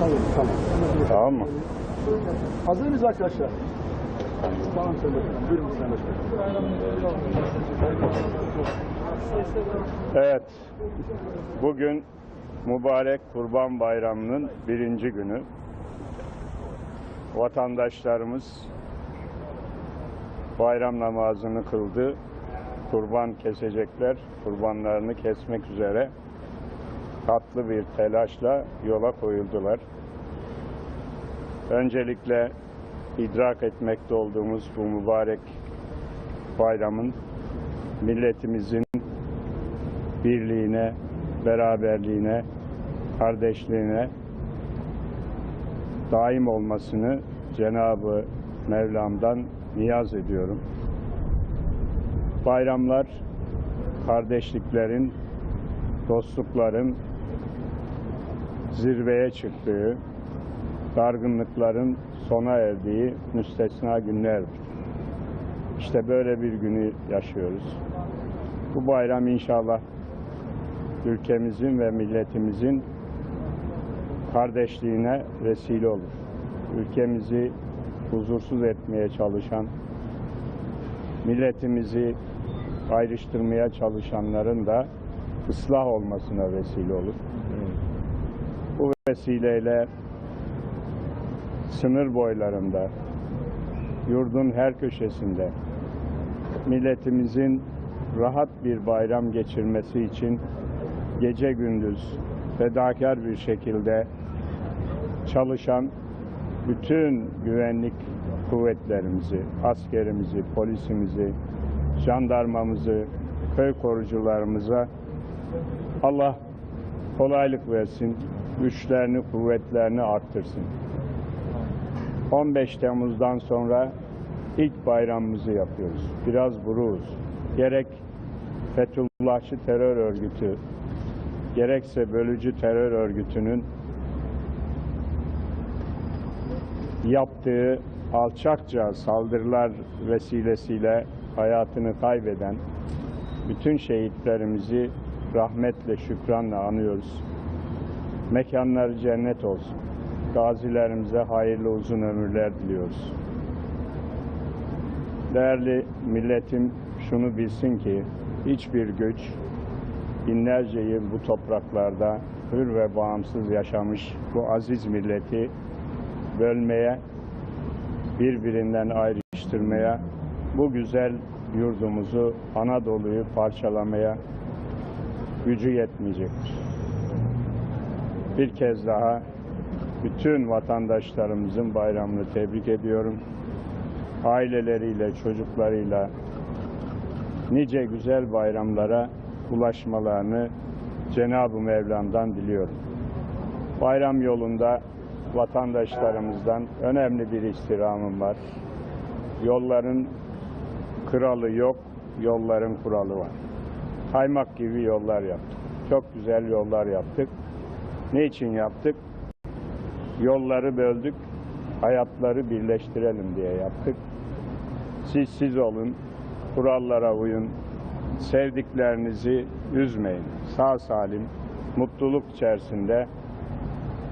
Tamam, tamam. Tamam mı? Hazır mıyız arkadaşlar? Tamam Sayın Başkanım. Buyurun Sayın Başkanım. Evet. Bugün mübarek Kurban Bayramı'nın birinci günü. Vatandaşlarımız bayram namazını kıldı. Kurban kesecekler. Kurbanlarını kesmek üzere tatlı bir telaşla yola koyuldular. Öncelikle idrak etmekte olduğumuz bu mübarek bayramın milletimizin birliğine, beraberliğine, kardeşliğine daim olmasını Cenabı Mevlam'dan niyaz ediyorum. Bayramlar kardeşliklerin, dostlukların zirveye çıktığı, dargınlıkların sona erdiği müstesna günlerdir. İşte böyle bir günü yaşıyoruz. Bu bayram inşallah ülkemizin ve milletimizin kardeşliğine vesile olur. Ülkemizi huzursuz etmeye çalışan, milletimizi ayrıştırmaya çalışanların da ıslah olmasına vesile olur. Bu vesileyle sınır boylarında, yurdun her köşesinde milletimizin rahat bir bayram geçirmesi için gece gündüz fedakar bir şekilde çalışan bütün güvenlik kuvvetlerimizi, askerimizi, polisimizi, jandarmamızı, köy korucularımıza Allah kolaylık versin, güçlerini, kuvvetlerini arttırsın. 15 Temmuz'dan sonra ilk bayramımızı yapıyoruz. Biraz buruğuz. Gerek Fethullahçı terör örgütü, gerekse bölücü terör örgütünün yaptığı alçakça saldırılar vesilesiyle hayatını kaybeden bütün şehitlerimizi rahmetle, şükranla anıyoruz. Mekanları cennet olsun. Gazilerimize hayırlı uzun ömürler diliyoruz. Değerli milletim şunu bilsin ki hiçbir güç binlerce yıl bu topraklarda hür ve bağımsız yaşamış bu aziz milleti bölmeye, birbirinden ayrıştırmaya, bu güzel yurdumuzu, Anadolu'yu parçalamaya gücü yetmeyecektir. Bir kez daha bütün vatandaşlarımızın bayramını tebrik ediyorum. Aileleriyle, çocuklarıyla nice güzel bayramlara ulaşmalarını Cenab-ı Mevlam'dan diliyorum. Bayram yolunda vatandaşlarımızdan önemli bir istirhamım var. Yolların kralı yok, yolların kuralı var. Kaymak gibi yollar yaptık. Çok güzel yollar yaptık. Ne için yaptık? Yolları böldük, hayatları birleştirelim diye yaptık. Siz siz olun, kurallara uyun, sevdiklerinizi üzmeyin. Sağ salim, mutluluk içerisinde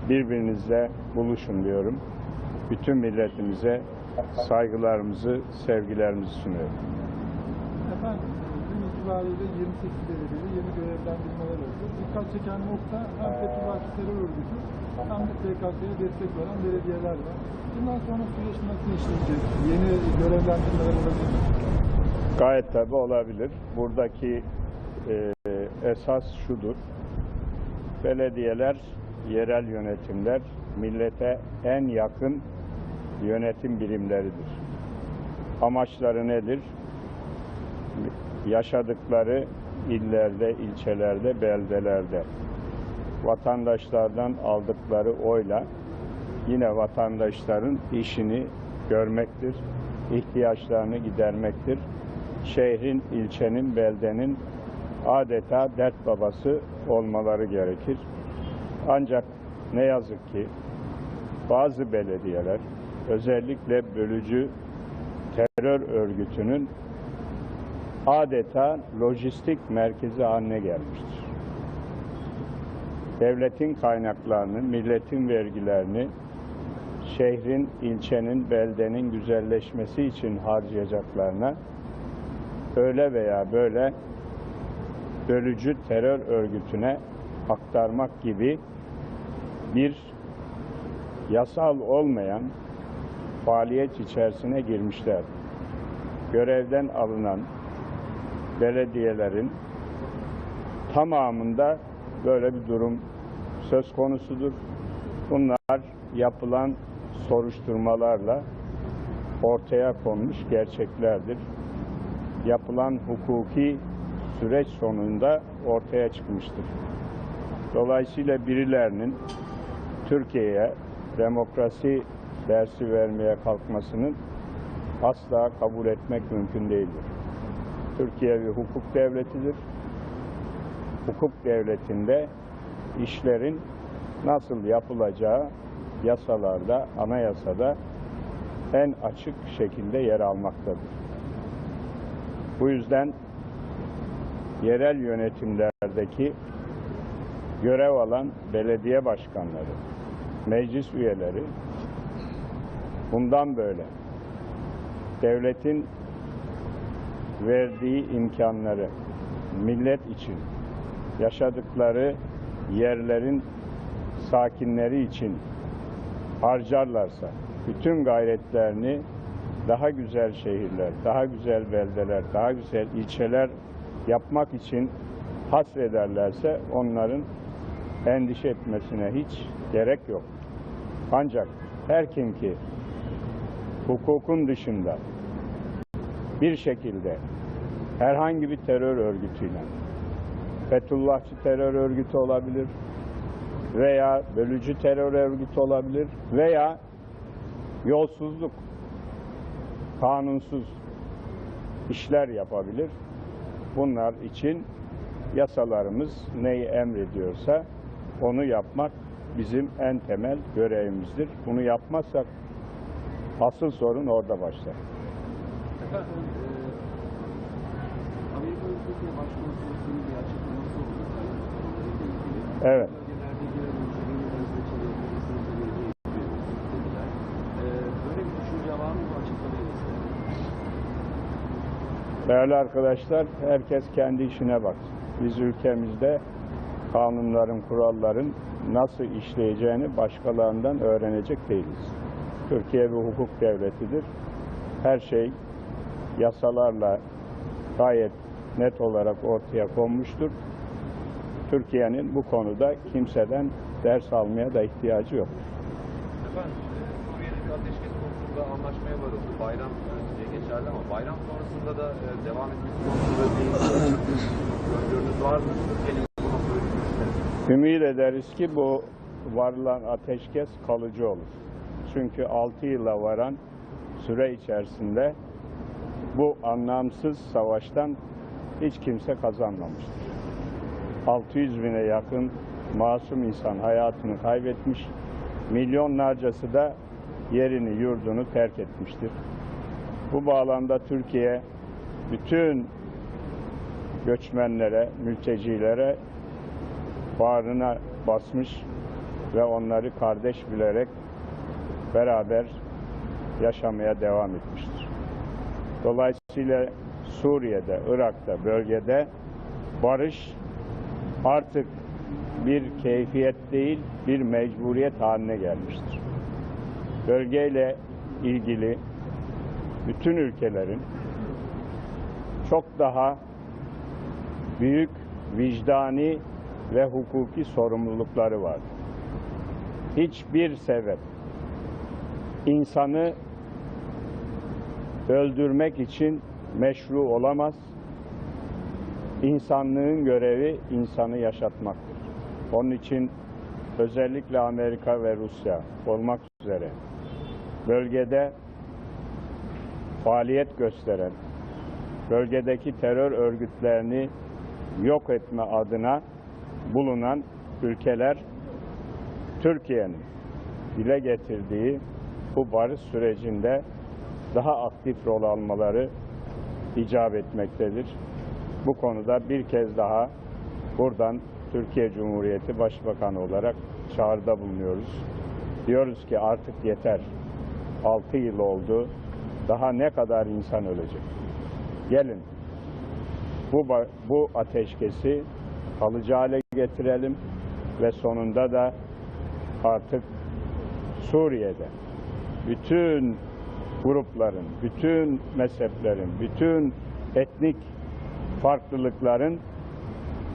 birbirinizle buluşun diyorum. Bütün milletimize saygılarımızı, sevgilerimizi sunuyorum. Efendim, itibariyle 28 belediyede yeni görevlendirmeler oldu. Dikkat çeken nokta hem Fethullahçı terör örgütü hem de PKK'ya destek veren belediyeler var. Bundan sonra süreç nasıl işleyecek? Yeni görevlendirmeler olabilir mi? Gayet tabi olabilir. Buradaki e, esas şudur. Belediyeler, yerel yönetimler millete en yakın yönetim birimleridir. Amaçları nedir? Yaşadıkları illerde, ilçelerde, beldelerde vatandaşlardan aldıkları oyla yine vatandaşların işini görmektir, ihtiyaçlarını gidermektir. Şehrin, ilçenin, beldenin adeta dert babası olmaları gerekir. Ancak ne yazık ki bazı belediyeler özellikle bölücü terör örgütünün adeta lojistik merkezi haline gelmiştir. devletin kaynaklarını, milletin vergilerini şehrin, ilçenin, beldenin güzelleşmesi için harcayacaklarına öyle veya böyle bölücü terör örgütüne aktarmak gibi bir yasal olmayan faaliyet içerisine girmişler. Görevden alınan belediyelerin tamamında böyle bir durum söz konusudur. Bunlar yapılan soruşturmalarla ortaya konmuş gerçeklerdir. Yapılan hukuki süreç sonunda ortaya çıkmıştır. Dolayısıyla birilerinin Türkiye'ye demokrasi dersi vermeye kalkmasını asla kabul etmek mümkün değildir. Türkiye bir hukuk devletidir. Hukuk devletinde işlerin nasıl yapılacağı yasalarda, anayasada en açık şekilde yer almaktadır. Bu yüzden yerel yönetimlerdeki görev alan belediye başkanları, meclis üyeleri bundan böyle devletin verdiği imkanları millet için yaşadıkları yerlerin sakinleri için harcarlarsa bütün gayretlerini daha güzel şehirler, daha güzel beldeler, daha güzel ilçeler yapmak için hasrederlerse onların endişe etmesine hiç gerek yok. Ancak her kim ki hukukun dışında bir şekilde herhangi bir terör örgütüyle Fethullahçı terör örgütü olabilir veya bölücü terör örgütü olabilir veya yolsuzluk, kanunsuz işler yapabilir. Bunlar için yasalarımız neyi emrediyorsa onu yapmak bizim en temel görevimizdir. Bunu yapmazsak asıl sorun orada başlar. Evet. Değerli arkadaşlar, herkes kendi işine baksın. Biz ülkemizde kanunların, kuralların nasıl işleyeceğini başkalarından öğrenecek değiliz. Türkiye bir hukuk devletidir. Her şey yasalarla gayet net olarak ortaya konmuştur. Türkiye'nin bu konuda kimseden ders almaya da ihtiyacı yok. Efendim, e, Suriye'de bir ateşkes konusunda anlaşmaya varıldı. Bayram önceye geçerli ama bayram sonrasında da e, devam etmesi konusunda bir öngörünüz var mı? Türkiye'nin bu. Ümit ederiz ki bu varılan ateşkes kalıcı olur. Çünkü 6 yıla varan süre içerisinde bu anlamsız savaştan hiç kimse kazanmamıştır. 600 bine yakın masum insan hayatını kaybetmiş, milyonlarcası da yerini, yurdunu terk etmiştir. Bu bağlamda Türkiye bütün göçmenlere, mültecilere bağrına basmış ve onları kardeş bilerek beraber yaşamaya devam etmiştir. Dolayısıyla Suriye'de, Irak'ta, bölgede barış artık bir keyfiyet değil, bir mecburiyet haline gelmiştir. Bölgeyle ilgili bütün ülkelerin çok daha büyük vicdani ve hukuki sorumlulukları var. Hiçbir sebep insanı öldürmek için meşru olamaz. İnsanlığın görevi insanı yaşatmaktır. Onun için özellikle Amerika ve Rusya olmak üzere bölgede faaliyet gösteren, bölgedeki terör örgütlerini yok etme adına bulunan ülkeler Türkiye'nin dile getirdiği bu barış sürecinde daha aktif rol almaları icap etmektedir. Bu konuda bir kez daha buradan Türkiye Cumhuriyeti Başbakanı olarak çağrıda bulunuyoruz. Diyoruz ki artık yeter. 6 yıl oldu. Daha ne kadar insan ölecek? Gelin bu, bu ateşkesi kalıcı hale getirelim ve sonunda da artık Suriye'de bütün grupların, bütün mezheplerin, bütün etnik farklılıkların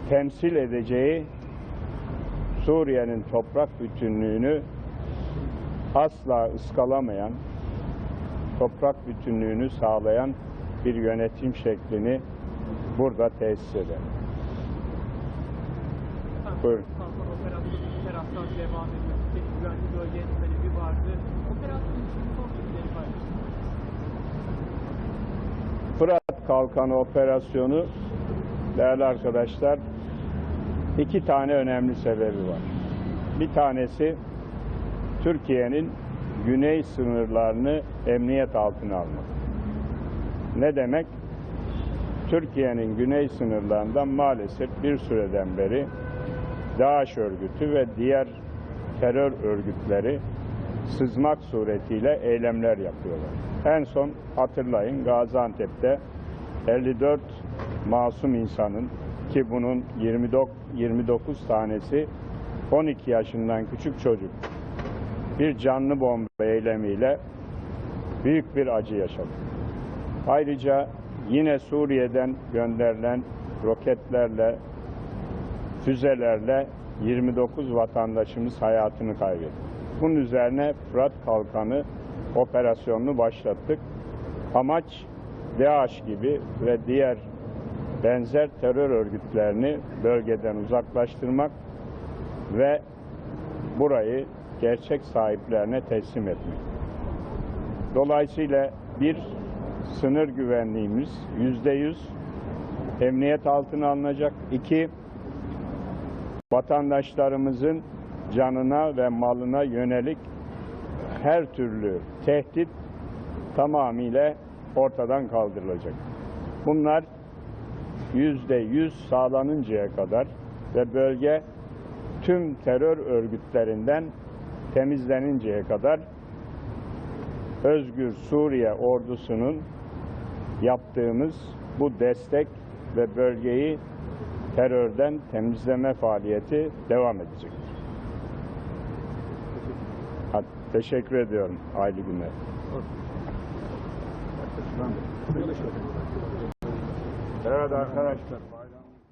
temsil edeceği Suriye'nin toprak bütünlüğünü asla ıskalamayan, toprak bütünlüğünü sağlayan bir yönetim şeklini burada tesis eder. Buyurun. Taraftan devam ediyor. Güvenli bölge talebi vardı. Operasyon için son bilgileri paylaştı. Fırat Kalkanı operasyonu değerli arkadaşlar iki tane önemli sebebi var. Bir tanesi Türkiye'nin güney sınırlarını emniyet altına almak. Ne demek? Türkiye'nin güney sınırlarından maalesef bir süreden beri DAEŞ örgütü ve diğer terör örgütleri sızmak suretiyle eylemler yapıyorlar. En son hatırlayın Gaziantep'te 54 masum insanın ki bunun 29, 29 tanesi 12 yaşından küçük çocuk bir canlı bomba eylemiyle büyük bir acı yaşadı. Ayrıca yine Suriye'den gönderilen roketlerle, füzelerle 29 vatandaşımız hayatını kaybetti. Bunun üzerine Fırat Kalkanı operasyonunu başlattık. Amaç DAEŞ gibi ve diğer benzer terör örgütlerini bölgeden uzaklaştırmak ve burayı gerçek sahiplerine teslim etmek. Dolayısıyla bir sınır güvenliğimiz yüzde yüz emniyet altına alınacak. İki, vatandaşlarımızın canına ve malına yönelik her türlü tehdit tamamıyla ortadan kaldırılacak. Bunlar yüzde yüz sağlanıncaya kadar ve bölge tüm terör örgütlerinden temizleninceye kadar Özgür Suriye ordusunun yaptığımız bu destek ve bölgeyi terörden temizleme faaliyeti devam edecektir. Teşekkür ediyorum. Hayırlı günler. Evet arkadaşlar.